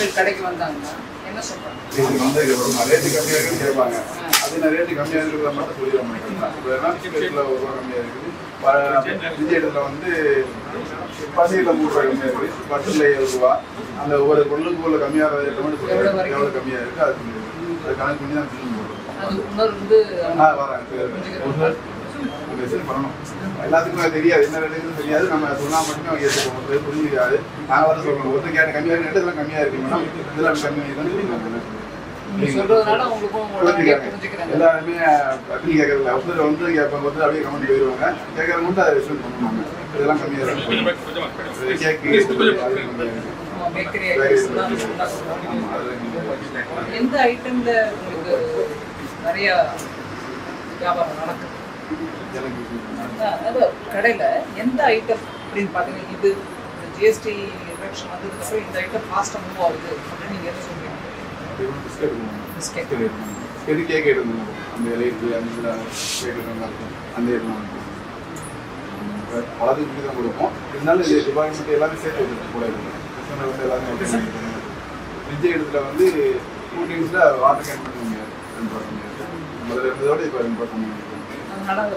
மக்கள் கடைக்கு வந்தாங்கன்னா என்ன சொல்றாங்க? இதுக்கு வந்து ரேட்டு கம்மியாக இருக்குன்னு கேட்பாங்க. அது நான் ரேட்டு கம்மியாக இருக்கிறத மட்டும் சொல்லிட மாட்டேன் இப்போ ரேட்டில் ஒரு ரூபா கம்மியாக இருக்குது. ப- விஜயத்தில் வந்து பன்னீரில் மூணு ரூபா கம்மியாக இருக்குது. பட்டில் ஏழு ரூபா. அந்த ஒவ்வொரு பொருளுக்கு உள்ள கம்மியாக ரேட்டை மட்டும் சொல்லுவாங்க? எவ்வளோ கம்மியாக இருக்குது அது கணக்கு பண்ணி தான் பில் போடுறோம் அது மெசேஜ் பண்ணணும் எல்லாத்துக்கும் அது தெரியாது. என்ன ரேட்டுன்னு தெரியாது. நம்ம சொன்னா மட்டுமே அவங்க ஏற்றுக்கணும் ஒருத்தர் புரிஞ்சுக்காது நாங்கள் வந்து சொல்லணும். ஒருத்தர் கேட்ட கம்மியாக இருக்கு. இதெல்லாம் கம்மியாக இருக்கு மேடம். இதெல்லாம் கம்மி இருக்குன்னு நீங்க சொல்றதுனால அவங்களுக்கும் உங்களோட புரிஞ்சுக்கிறாங்க புரிஞ்சுக்கிறாங்க எல்லாருமே அப்படி கேட்கறதில்ல. ஒருத்தர் வந்து கேட்பாங்க. ஒருத்தர் அப்படியே கமெண்ட் போயிடுவாங்க. கேட்கறவங்க மட்டும் அதை ரிசல்ட் பண்ணுவாங்க. இதெல்லாம் கம்மியாக இருக்கு. கேக்கு அது கம்மியாக இருக்கு. ஆமா, பேக்கரி ஐட்டம்ஸ் தான் சொன்னா சொல்றாங்க. ஆமா, அது கம்மியாக எந்த ஐட்டம்ல உங்களுக்கு நிறைய வியாபாரம் நடக்குது? கடையில எந்த ஐட்டம் அப்படின்னு பாத்தீங்கன்னா இது ஜிஎஸ்டி ரிடக்ஷன் வந்ததுக்கப்புறம் இந்த ஐட்டம் ஃபாஸ்ட்டாக மூவ் ஆகுது அப்படின்னு நீங்க எதை சொல்றீங்க? பிஸ்கட் பிஸ்கெட் கேக் எடுக்கணும்? அந்த ரேட்டு அந்த கேக் நல்லா இருக்கும். அந்த இருக்கும். பழத்துக்கு தான் கொடுப்போம். இருந்தாலும் இது டிபார்ட்மெண்ட் எல்லாமே சேர்த்து வச்சுருக்கோம் கூட வந்து எல்லாமே இடத்துல வந்து கூட்டிங்ஸில் வாட்டர் கேன் பண்ண முடியாது. முதல்ல இருந்ததோட இப்போ ரெண்டு பண்ண முடியாது. அதனால